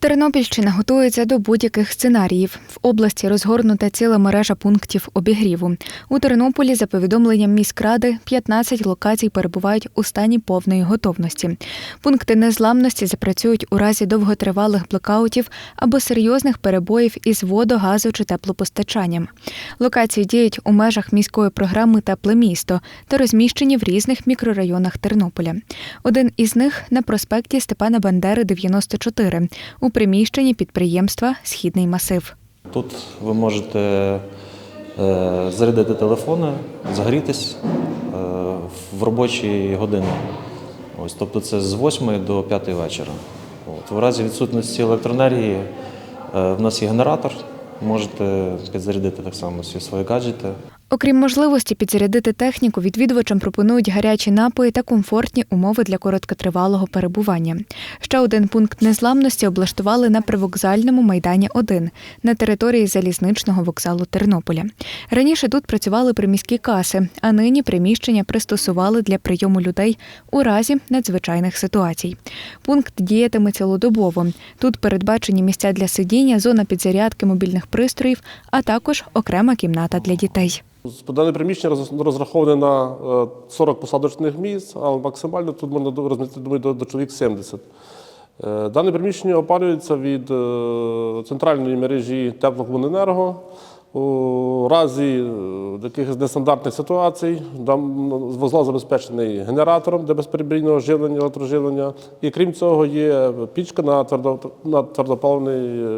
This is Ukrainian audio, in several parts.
Тернопільщина готується до будь-яких сценаріїв. В області розгорнута ціла мережа пунктів обігріву. У Тернополі, за повідомленням міськради, 15 локацій перебувають у стані повної готовності. Пункти незламності запрацюють у разі довготривалих блекаутів або серйозних перебоїв із водо, газу чи теплопостачанням. Локації діють у межах міської програми Тепле місто та розміщені в різних мікрорайонах Тернополя. Один із них на проспекті Степана Бандери, 94, у приміщенні підприємства Східний масив. Тут ви можете е, зарядити телефони, загрітись е, в робочі години. Ось, тобто це з 8 до 5 вечора. От. В разі відсутності електроенергії е, в нас є генератор, можете підзарядити так само всі свої гаджети. Окрім можливості підзарядити техніку, відвідувачам пропонують гарячі напої та комфортні умови для короткотривалого перебування. Ще один пункт незламності облаштували на привокзальному майдані 1 на території залізничного вокзалу Тернополя. Раніше тут працювали приміські каси, а нині приміщення пристосували для прийому людей у разі надзвичайних ситуацій. Пункт діятиме цілодобово. Тут передбачені місця для сидіння, зона підзарядки мобільних пристроїв, а також окрема кімната для дітей. Дане приміщення розраховане на е, 40 посадочних місць, а максимально тут можна розмістити думаю, до, до чоловік 70. Е, Дане приміщення опалюється від е, центральної мережі теплокомуненерго. У разі е, якихось нестандартних ситуацій там вузол забезпечений генератором для безперебійного живлення, електроживлення. І крім цього, є пічка на, твердо, на твердопаливний е,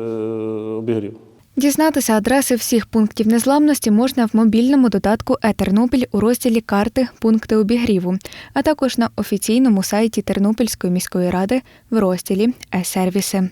обігрів. Дізнатися адреси всіх пунктів незламності можна в мобільному додатку «Е-Тернопіль» у розділі Карти пункти обігріву, а також на офіційному сайті Тернопільської міської ради в розділі Е-сервіси.